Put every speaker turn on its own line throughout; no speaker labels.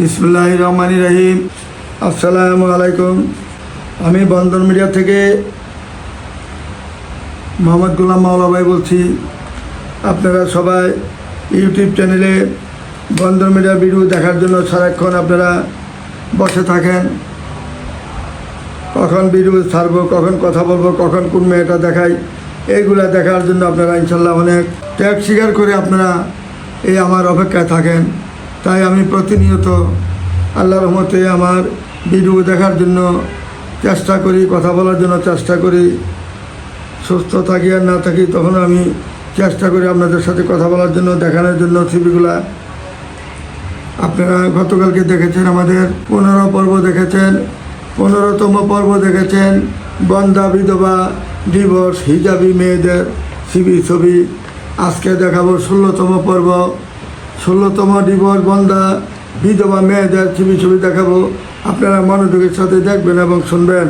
বিসমুল্লাহ রহমান রহিম। আসসালামু আলাইকুম আমি বন্দর মিডিয়া থেকে মোহাম্মদ গোলাম মাওলা ভাই বলছি। আপনারা সবাই ইউটিউব চ্যানেলে বন্দর মিডিয়া ভিডিও দেখার জন্য সারাক্ষণ আপনারা বসে থাকেন। কখন ভিডিও ছাড়বো, কখন কথা বলব, কখন কোন মেয়েটা দেখাই এইগুলা দেখার জন্য আপনারা ইনশাল্লাহ অনেক ত্যাগ স্বীকার করে আপনারা এই আমার অপেক্ষায় থাকেন। তাই আমি প্রতিনিয়ত আল্লাহ রহমতে আমার ভিডিও দেখার জন্য চেষ্টা করি, কথা বলার জন্য চেষ্টা করি। সুস্থ থাকি আর না থাকি তখন আমি চেষ্টা করি আপনাদের সাথে কথা বলার জন্য, দেখানোর জন্য ছবিগুলা। আপনারা গতকালকে দেখেছেন আমাদের পনেরো পর্ব দেখেছেন, পনেরোতম পর্ব দেখেছেন, বন্দা বিধবা ডিভোর্স হিজাবি মেয়েদের সিবি ছবি। আজকে দেখাবো ষোলোতম পর্ব। ষোলোতম ডিভোর্স বন্দা বিধবা মেয়েদের ছবি ছবি দেখাবো। আপনারা মনোযোগের সাথে দেখবেন এবং শুনবেন।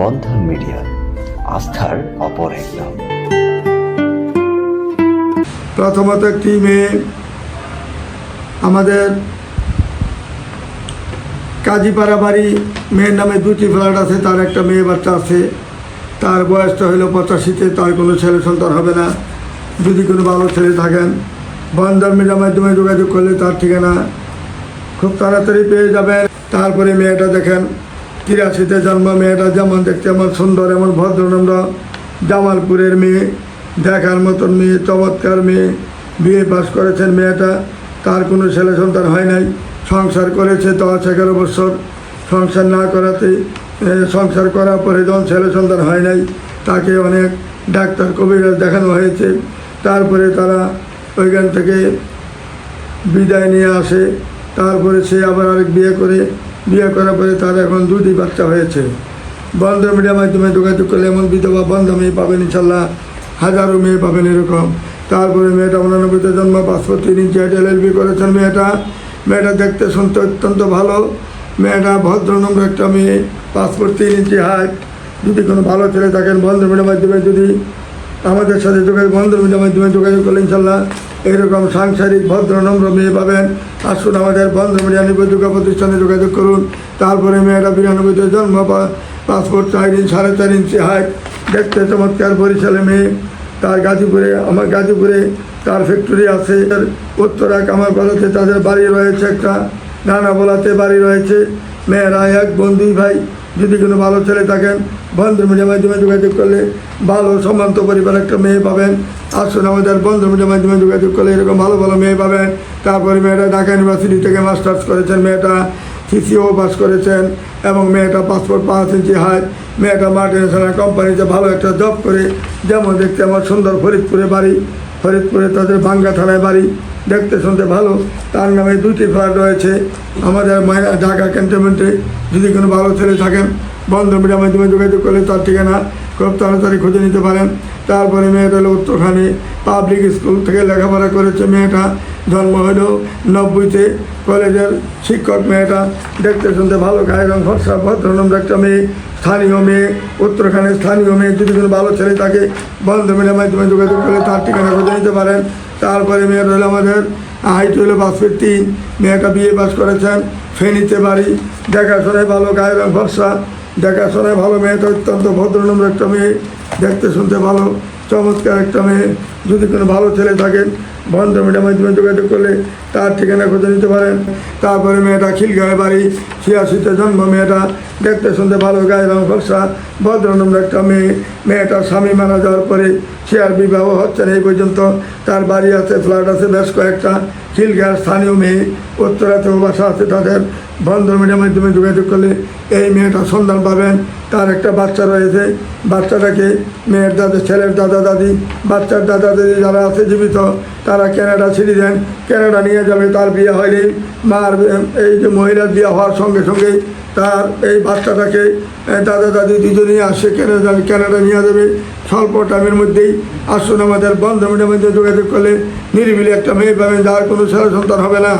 বন্ধন মিডিয়া আস্থার অপর এক নাম
প্রথমত একটি মেয়ে আমাদের কাজীপাড়া বাড়ি মেয়ের নামে দুটি ফ্ল্যাট আছে তার একটা মেয়ে বাচ্চা আছে। তার বয়সটা হলো পঁচাশিতে তার কোনো ছেলে সন্তান হবে না। যদি কোনো ভালো ছেলে থাকেন বন্ধন মিডিয়ার মাধ্যমে যোগাযোগ করলে তার ঠিকানা খুব তাড়াতাড়ি পেয়ে যাবেন। তারপরে মেয়েটা দেখেন তিরাশিতে জন্ম, মেয়েটা যেমন দেখতে এমন সুন্দর, এমন ভদ্রনম্র, জামালপুরের মেয়ে, দেখার মতন মেয়ে, চমৎকার মেয়ে, বিয়ে পাস করেছেন মেয়েটা, তার কোনো ছেলে সন্তান হয় নাই, সংসার করেছে দশ এগারো বছর, সংসার না করাতে সংসার করার পরে যখন ছেলে সন্তান হয় নাই, তাকে অনেক ডাক্তার কবিরাজ দেখানো হয়েছে। তারপরে তারা ওইখান থেকে বিদায় নিয়ে আসে। তারপরে সে আবার আরেক বিয়ে করে। বিয়ে করার পরে তার এখন দুটি বাচ্চা হয়েছে। বন্ধ মিডিয়ার মাধ্যমে যোগাযোগ করলে এমন বিধবা বন্ধ মেয়ে পাবেন ইনশাল্লাহ। হাজারো মেয়ে পাবেন এরকম। তারপরে মেয়েটা উনানব্বইতে জন্ম পাসপোর্ট তিন ইঞ্চি হাইট এলএলবি করেছেন মেয়েটা। মেয়েটা দেখতে শুনতে অত্যন্ত ভালো। মেয়েটা ভদ্রনম্র একটা মেয়ে পাসপোর্ট তিন ইঞ্চি হাইট। যদি কোনো ভালো ছেলে থাকেন বন্ধ মিডিয়ার মাধ্যমে যদি আমাদের সাথে যোগাযোগ, বন্ধুর মাধ্যমে যোগাযোগ করলে ইনশাল্লাহ এরকম সাংসারিক, ভদ্র, নম্র মেয়ে পাবেন। আসুন আমাদের বন্ধ মিডিয়া নিবেদিকা প্রতিষ্ঠানে যোগাযোগ করুন। তারপরে মেয়েরা বিরানব্বইতে জন্ম পাসপোর্ট চার ইঞ্চ, সাড়ে চার ইঞ্চি হাইট দেখতে চমৎকার বরিশালে মেয়ে। তার গাজীপুরে, আমার গাজীপুরে তার ফ্যাক্টরি আছে। উত্তরা কামার বাজাতে তাদের বাড়ি রয়েছে একটা, নানা বলাতে বাড়ি রয়েছে। মেয়েরা এক, বন্ধু ভাই। যদি কোনো ভালো ছেলে থাকেন বন্ধু মিডিয়ার মাধ্যমে যোগাযোগ করলে ভালো সম্মান্ত পরিবার একটা মেয়ে পাবেন। আসুন আমাদের বন্ধু মিডিয়ার মাধ্যমে যোগাযোগ করলে এরকম ভালো ভালো মেয়ে পাবেন। তারপরে মেয়েটা ঢাকা ইউনিভার্সিটি থেকে মাস্টার্স করেছেন, মেয়েটা সিসিও পাস করেছেন এবং মেয়েটা পাসপোর্ট পাঁচ ইঞ্চি হাইট মেয়েটা মাল্টিনেশনাল কোম্পানিতে ভালো একটা জব করে, যেমন দেখতে আমার সুন্দর ফরিদপুরে বাড়ি। ফরিদপুরে তাদের ভাঙ্গা থানায় বাড়ি। দেখতে শুনতে ভালো। তার নামে দুটি ফ্ল্যাট রয়েছে। আমাদের মায়া ঢাকা ক্যান্টনমেন্টে যদি কোনো ভালো ছেলে থাকেন বন্ধ মিডিয়ার মাধ্যমে যোগাযোগ করলে তার ঠিকানা খুব তাড়াতাড়ি খুঁজে নিতে পারেন। তারপরে মেয়েটা হলো উত্তরখানে পাবলিক স্কুল থেকে লেখাপড়া করেছে মেয়েটা। জন্ম হলো নব্বইতে কলেজের শিক্ষক মেয়েটা। দেখতে শুনতে ভালো, গায়ে রং ফর্সা ভদ্রনম্র একটা মেয়ে, স্থানীয় মেয়ে উত্তরখানের স্থানীয় মেয়ে। যদি কোনো ভালো ছেলে থাকে, বন্ধ মিডিয়ার মাধ্যমে যোগাযোগ করে তার ঠিকানা খুঁজে নিতে পারেন। তারপরে মেয়েটা হলো আমাদের হাইট হলো ফিট তিন মেয়েটা বিয়ে পাস করেছেন, ফেনীতে বাড়ি। দেখাশোনায় ভালো, গায়ে রং ফর্সা দেখাশোনায় ভালো মেয়েটা অত্যন্ত ভদ্রনম্র একটা মেয়ে। দেখতে শুনতে ভালো চমৎকার একটা মেয়ে। যদি কোনো ভালো ছেলে থাকেন, বন্ধ মিডিয়ার মাধ্যমে যোগাযোগ করলে তার ঠিকানা খুঁজে নিতে পারেন। তারপরে মেয়েটা খিলগাঁয়ে বাড়ি, ছিয়াশিতে জন্ম মেয়েটা। দেখতে শুনতে ভালো গায়ে রং ফর্সা, ভদ্রনম্র একটা মেয়ে। মেয়েটার স্বামী মারা যাওয়ার পরে সে আর বিবাহ হচ্ছে না এই পর্যন্ত। তার বাড়ি আছে, ফ্ল্যাট আছে বেশ কয়েকটা। খিলগাঁয়ের স্থানীয় মেয়ে উত্তরাতেও বাসা আছে তাদের। বন্ধ মিডিয়ার মাধ্যমে যোগাযোগ করলে এই মেয়েটা সন্ধান পাবেন। তার একটা বাচ্চা রয়েছে। বাচ্চাটাকে মেয়ের দাদা, ছেলের দাদা দাদি বাচ্চার দাদা দাদি যারা আছে জীবিত, তারা ক্যানাডা ছেড়ে দেন। ক্যানাডা নিয়ে যাবে, তার বিয়ে হয়নি। মার, এই যে মহিলার বিয়ে হওয়ার সঙ্গে সঙ্গে তার এই বাচ্চাটাকে দাদা দাদি দুজনেই আসে ক্যানাডা ক্যানাডা নিয়ে যাবে। স্বল্প টাইমের মধ্যেই আসুন আমাদের বন্ধ মিডিয়ার মধ্যে যোগাযোগ করলে নিরিবিলি একটা মেয়ে পাবেন, যার কোনো ছেলে সন্তান হবে না।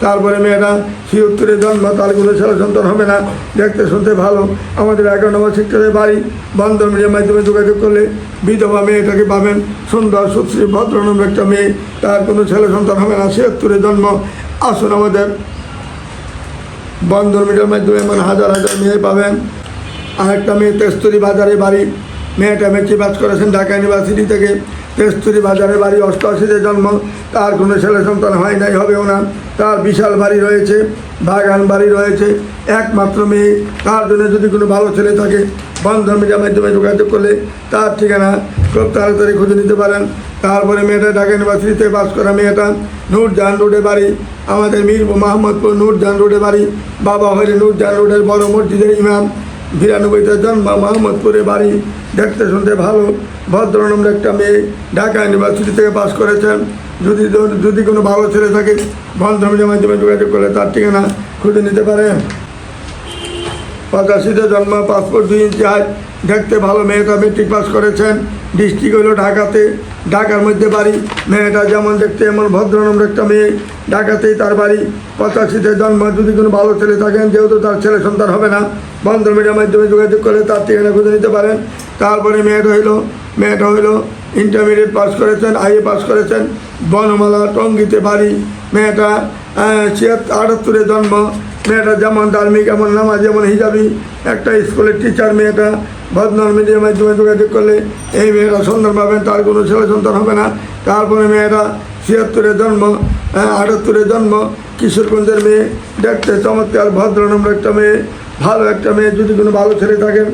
তারপরে মেয়েরা মেয়েটা ছিয়ত্তরে জন্ম, তার কোনো ছেলে সন্তান হবে না। দেখতে, শুনতে ভালো। আমাদের এগারো নম্বর সেক্টরের বাড়ি বন্ধন মিডিয়ার মাধ্যমে যোগাযোগ করলে বিধবা মেয়েটাকে পাবেন। সুন্দর, সুশ্রী ভদ্রনম একটা মেয়ে। তার কোনো ছেলে সন্তান হবে না। ছিয়াত্তরে জন্ম। আসুন আমাদের বন্ধন মিডিয়ার মাধ্যমে এমন হাজার হাজার মেয়ে পাবেন। আরেকটা মেয়ে তেস্তুরি বাজারে বাড়ি। মেয়েটা মেট্রিক পাস করেছেন ঢাকা ইউনিভার্সিটি থেকে। তেস্তুরি বাজারে বাড়ি অষ্টআশিতে জন্ম। তার কোনো ছেলে সন্তান হয় নাই, হবেও না। তার বিশাল বাড়ি রয়েছে, বাগান বাড়ি রয়েছে, একমাত্র মেয়ে। তার জন্য যদি কোনো ভালো ছেলে থাকে, বন্ধন মিডিয়ার মাধ্যমে যোগাযোগ করলে তার ঠিকানা খুব তাড়াতাড়ি খুঁজে নিতে পারেন। তারপরে মেয়েটা ঢাকা ইউনিভার্সিটিতে পাস করা মেয়েটা নূরজাহান রোডে বাড়ি। আমাদের মীর মোহাম্মদপুর নূরজাহান রোডে বাড়ি। বাবা হলে নূরজাহান রোডের বড় মসজিদের ইমাম। বিরানব্বইতে জন্ম মোহাম্মদপুরে বাড়ি। দেখতে শুনতে ভালো। ভদ্রনম্র একটা মেয়ে। ঢাকা ইউনিভার্সিটি থেকে পাস করেছেন। যদি যদি কোনো ভালো ছেলে থাকে বন্ধমিলের মাধ্যমে যোগাযোগ করলে তার ঠিকানা খুঁজে নিতে পারেন। পঁচাশিতে জন্ম, পাসপোর্ট দুই ইঞ্চি হাইট, দেখতে ভালো, মেয়েটা মেট্রিক পাস করেছেন। ডিস্ট্রিক্ট হলো ঢাকাতে। ঢাকার মধ্যে বাড়ি। মেয়েটা যেমন দেখতে এমন ভদ্রনম্র একটা মেয়ে। ঢাকাতেই তার বাড়ি। পঁচাশিতে জন্ম, যদি কোনো ভালো ছেলে থাকেন, যেহেতু তার ছেলে সন্তান হবে না বন্ধ মিডিয়ার মাধ্যমে যোগাযোগ করলে তার ঠিকানা খুঁজে নিতে পারেন। তারপরে মেয়েটা হইল মেয়েটা হইল ইন্টারমিডিয়েট পাস করেছেন আইএ পাস করেছেন। বনমালা, টঙ্গিতে বাড়ি। মেয়েটা ছিয়াত্তর, আটাত্তরে জন্ম। মেয়েটা যেমন ধার্মিক, এমন নামাজ, যেমন হিজাবি। একটা স্কুলের টিচার মেয়েটা ভদনার মিডিয়ার মাধ্যমে যোগাযোগ করলে এই মেয়েটা সন্তান পাবেন তার কোনো ছেলে সন্তান হবে না। তারপরে মেয়েটা ছিয়াত্তরের জন্ম। আটাত্তরে জন্ম, কিশোরগঞ্জের মেয়ে, দেখতে চমৎকার, ভদ্র নম্বর একটা মেয়ে, ভালো একটা মেয়ে, যদি কোনো ভালো ছেলে থাকেন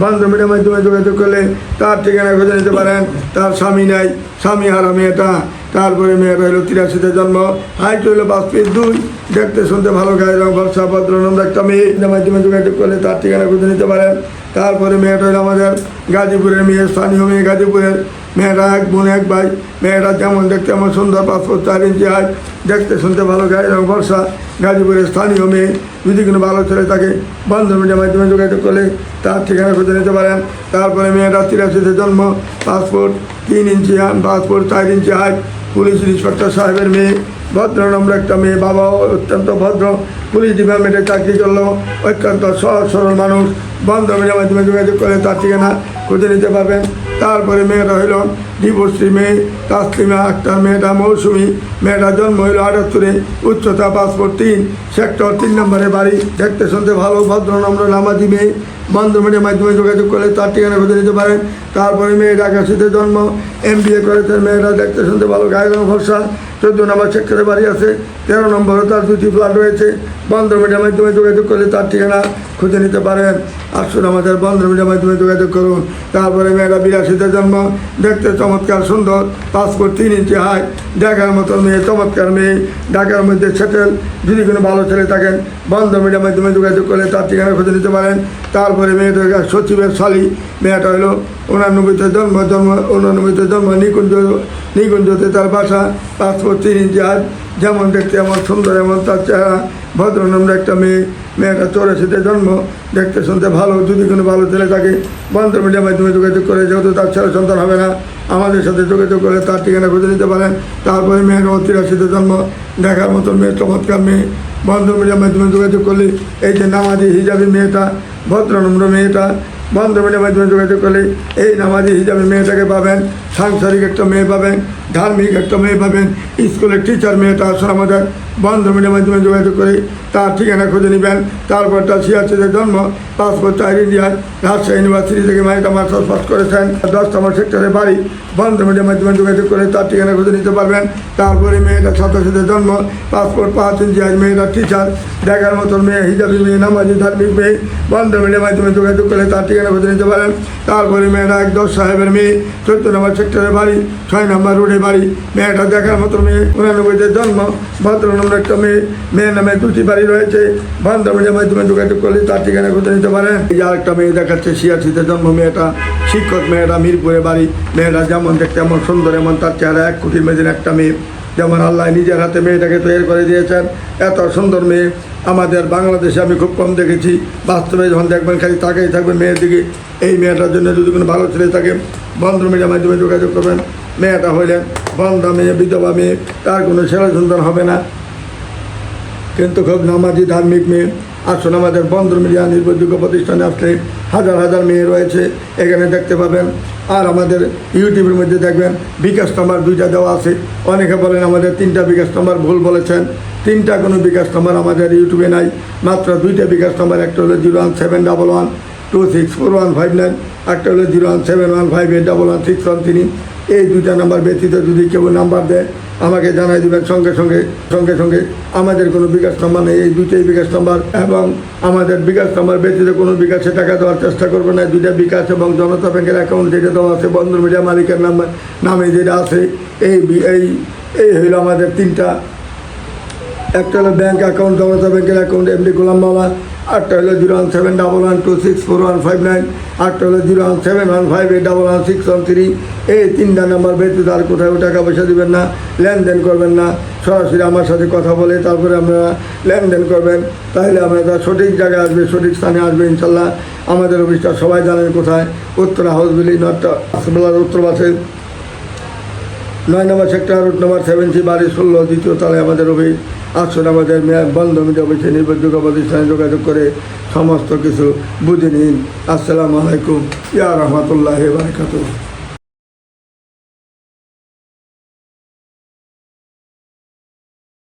বান্ধবীর মাধ্যমে যোগাযোগ করলে তার ঠিকানা খুঁজে নিতে পারেন। তার স্বামী নাই, স্বামী হারা মেয়েটা। তারপরে মেয়েটা হলো তিরাশিতে জন্ম, হাইট হইল পাঁচ ফিট দুই, দেখতে, শুনতে ভালো গায়ে রং ভরসা ভদ্রনন্দ একটা মেয়ে। মাধ্যমে যোগাযোগ করলে তার ঠিকানা খুঁজে নিতে পারেন। তারপরে মেয়েটা হলো আমাদের গাজীপুরের মেয়ে, স্থানীয় মেয়ে গাজীপুরের। মেয়েরা এক বোন, এক ভাই। মেয়েরা যেমন দেখতে এমন সুন্দর পাসপোর্ট চার ইঞ্চি হাইট দেখতে শুনতে ভালো, গায়ে রং ভরসা গাজীপুরের স্থানীয় মেয়ে। যদি কোনো ভালো ছেলে থাকে বন্ধ মিডিয়ার মাধ্যমে যোগাযোগ করলে তার ঠিকানা খুঁজে নিতে পারেন। তারপরে মেয়েটা তিরাশিতে জন্ম, পাসপোর্ট তিন ইঞ্চি পাসপোর্ট চার ইঞ্চি হাইট পুলিশ ইন্সপেক্টর সাহেবের মেয়ে, ভদ্র নম্র একটা মেয়ে, বাবাও অত্যন্ত ভদ্র। পুলিশ ডিপার্টমেন্টে চাকরি করল, অত্যন্ত সহজ, সরল মানুষ। বন্ধ মিডিয়ার মাধ্যমে যোগাযোগ করলে তার ঠিকানা খুঁজে নিতে পারবেন। তারপরে মেয়েটা হইল ডিভোর্সি মেয়ে, তাসলিমা আক্তার মেয়েটা মৌসুমি মেয়েটা জন্ম হইল আটাত্তরে, উচ্চতা পাসপোর্ট তিন, সেক্টর তিন নম্বরে বাড়ি। দেখতে শুনতে ভালো, ভদ্র, নম্র, নামাজি মেয়ে। বন্ধ মিডিয়ার মাধ্যমে যোগাযোগ করলে তার ঠিকানা খুঁজে নিতে পারেন। তারপরে মেয়েটা আকাশিতে জন্ম এম বি এ করেছেন মেয়েটা দেখতে শুনতে ভালো গায়ে রং ভরসা চোদ্দ নম্বর সেক্টরে বাড়ি আছে, তেরো নম্বরে তার দুটি ফ্ল্যাট রয়েছে। বন্ধ মিডিয়ার মাধ্যমে যোগাযোগ করলে তার ঠিকানা খুঁজে নিতে পারেন। আসুন আমাদের বন্ধ মিডিয়ার মাধ্যমে যোগাযোগ করুন। তারপরে মেয়েটা বিরাশিতে জন্ম। দেখতে চমৎকার সুন্দর। পাসপোর্ট তিন ইঞ্চি হাই। দেখার মতো মেয়ে, চমৎকার মেয়ে। ঢাকার মধ্যে সেটেল যদি কোনো ভালো ছেলে থাকেন বন্ধ মিডিয়ার মাধ্যমে যোগাযোগ করলে তার ঠিকানা খুঁজে নিতে পারেন। তারপরে মেয়েটা সচিবের শালী। মেয়েটা হলো উনানব্বইতে জন্ম জন্ম উনানব্বইতে জন্ম, নিকুঞ্জ, নিকুঞ্জতে তার বাসা। পাসপোর্ট তিন ইঞ্চি হাত যেমন দেখতে এমন সুন্দর, এমন তার চেহারা। ভদ্রনম্র একটা মেয়ে মেয়েটা চৌরাশিতে জন্ম, দেখতে শুনতে ভালো, যদি কোনো ভালো ছেলে থাকে বন্ধ মিডিয়ার মাধ্যমে যোগাযোগ করে, যেহেতু তার ছেলে সন্তান হবে না, আমাদের সাথে যোগাযোগ করে, তার ঠিকানা খুঁজে নিতে পারেন। তারপরে মেয়েটা তিরাশিতে জন্ম, দেখার মতো মেয়ে, চমৎকার মেয়ে। বন্ধ মিডিয়ার মাধ্যমে যোগাযোগ করলে, এই যে নামাজি হিজাবি মেয়েটা ভদ্রনম্র মেয়েটা বন্ধ মিডিয়ার মাধ্যমে যোগাযোগ করলে, এই নামাজি হিসাবে মেয়েটাকে পাবেন, সাংসারিক একটা মেয়ে পাবেন, ধার্মিক একটা মেয়ে পাবেন, স্কুলের টিচার মেয়েটা আসলে আমাদের বন্ধ মিডিয়ার মাধ্যমে যোগাযোগ করে, তার ঠিকানা খুঁজে নেবেন। তারপর তার ছিয়াশিতে জন্ম, পাসপোর্ট চার ইন্ডিয়ার, রাজশাহী ইউনিভার্সিটি থেকে মেয়েটা মাস্টার্স পাস করেছেন। দশ নম্বর সেক্টরে বাড়ি, বন্ধ মিডিয়ার মাধ্যমে যোগাযোগ করে তার ঠিকানা খুঁজে নিতে পারবেন। তারপরে মেয়েটা সাতাশিতে জন্ম, পাসপোর্ট পাঁচ ইঞ্চি আজ মেয়েটা টিচার দেখার মতন মেয়ে, হিজাবি মেয়ে, নামাজি ধার্মিক মেয়ে। বন্ধ মিডিয়ার মাধ্যমে যোগাযোগ করে তার ঠিকানা খুঁজে নিতে পারেন। তারপরে মেয়েটা এক দশ সাহেবের মেয়ে, চোদ্দ নম্বর সেক্টরে বাড়ি, ছয় নম্বর রোডে বাড়ি। মেয়েটা দেখার মতো মেয়ে, উনানব্বইতে জন্ম ভদ্র একটা মেয়ে মেয়ের নামে দুটি বাড়ি রয়েছে। বন্ধ মিডিয়ার মাধ্যমে যোগাযোগ করলে তার ঠিকানা খুঁজে নিতে পারেন। এই যে আরেকটা মেয়ে দেখাচ্ছে ছিয়াশিতে জন্ম মেয়েটা, শিক্ষক মেয়েটা, মিরপুরে বাড়ি। মেয়েটা যেমন দেখতে এমন সুন্দর, এমন তার চেহারা এক কোটির মেয়েদের একটা মেয়ে। যেমন আল্লাহ নিজের হাতে মেয়েটাকে তৈরি করে দিয়েছেন। এত সুন্দর মেয়ে। আমাদের বাংলাদেশে আমি খুব কম দেখেছি। বাস্তবে যখন দেখবেন, খালি তাকেই থাকবেন মেয়ের দিকে। এই মেয়েটার জন্য যদি কোনো ভালো ছেলে থাকে বন্ধ মিডিয়ার মাধ্যমে যোগাযোগ করবেন। মেয়েটা হইলেন বন্ধা মেয়ে বিধবা মেয়ে। তার কোনো ছেলে সন্তান হবে না। কিন্তু খুব নামাজি ধার্মিক মেয়ে। আসুন আমাদের বন্ধন মিডিয়া নির্ভরযোগ্য প্রতিষ্ঠানে আসলে হাজার হাজার মেয়ে রয়েছে, এখানে দেখতে পাবেন। আর আমাদের ইউটিউবের মধ্যে দেখবেন, বিকাশ নাম্বার দুইটা দেওয়া আছে। অনেকে বলেন আমাদের তিনটা বিকাশ নাম্বার ভুল বলেছেন। তিনটা কোনো বিকাশ নাম্বার আমাদের ইউটিউবে নাই। মাত্র দুইটা বিকাশ নাম্বার, একটা হলো zero one seven double one two six four one five nine, একটা হলো zero one seven one five eight double one six one three এই দুটা নাম্বার ব্যতীত যদি কেউ নাম্বার দেয়, আমাকে জানাই দেবেন। সঙ্গে সঙ্গে সঙ্গে সঙ্গে আমাদের কোনো বিকাশ নাম্বার নেই। এই দুইটাই বিকাশ নাম্বার এবং আমাদের বিকাশ নাম্বার ব্যতীত কোনো বিকাশে টাকা দেওয়ার চেষ্টা করবে না। দুইটা বিকাশ এবং জনতা ব্যাংকের অ্যাকাউন্ট যেটা দেওয়া আছে বন্ধন মিডিয়া মালিকের নাম্বার নামে যেটা আছে, এই এই এই হইল আমাদের তিনটা একটা হলো ব্যাঙ্ক অ্যাকাউন্ট জনতা ব্যাংকের অ্যাকাউন্ট এমডি গোলাম বাবা। আটটা হলো zero one seven double one two six four one five nine আটটা হলো zero one seven one five eight double one six one three এই তিনটা নাম্বার ব্যতীত আর কোথাও টাকা পয়সা দেবেন না। লেনদেন করবেন না। সরাসরি আমার সাথে কথা বলে তারপরে আপনারা লেনদেন করবেন। তাহলে আপনারা সঠিক জায়গায় আসবে, সঠিক স্থানে আসবে ইনশাল্লাহ। আমাদের অফিসটা সবাই জানেন কোথায়? উত্তরা হাউসবিলি নর্থ হাসপাতালের উত্তর পাশে। নয় number sector route number seventy বাড়ি ষোলো, দ্বিতীয় তলায় আমাদের অফিস। আসুন আমাদের মেয়াদ বন্ধ মিডিয়া অফিসে নির্ভরযোগ্য প্রতিষ্ঠানে যোগাযোগ করে সমস্ত কিছু বুঝে নিন। আসসালামু আলাইকুম। ইয়া রহমতুল্লাহ বারকাতুহ।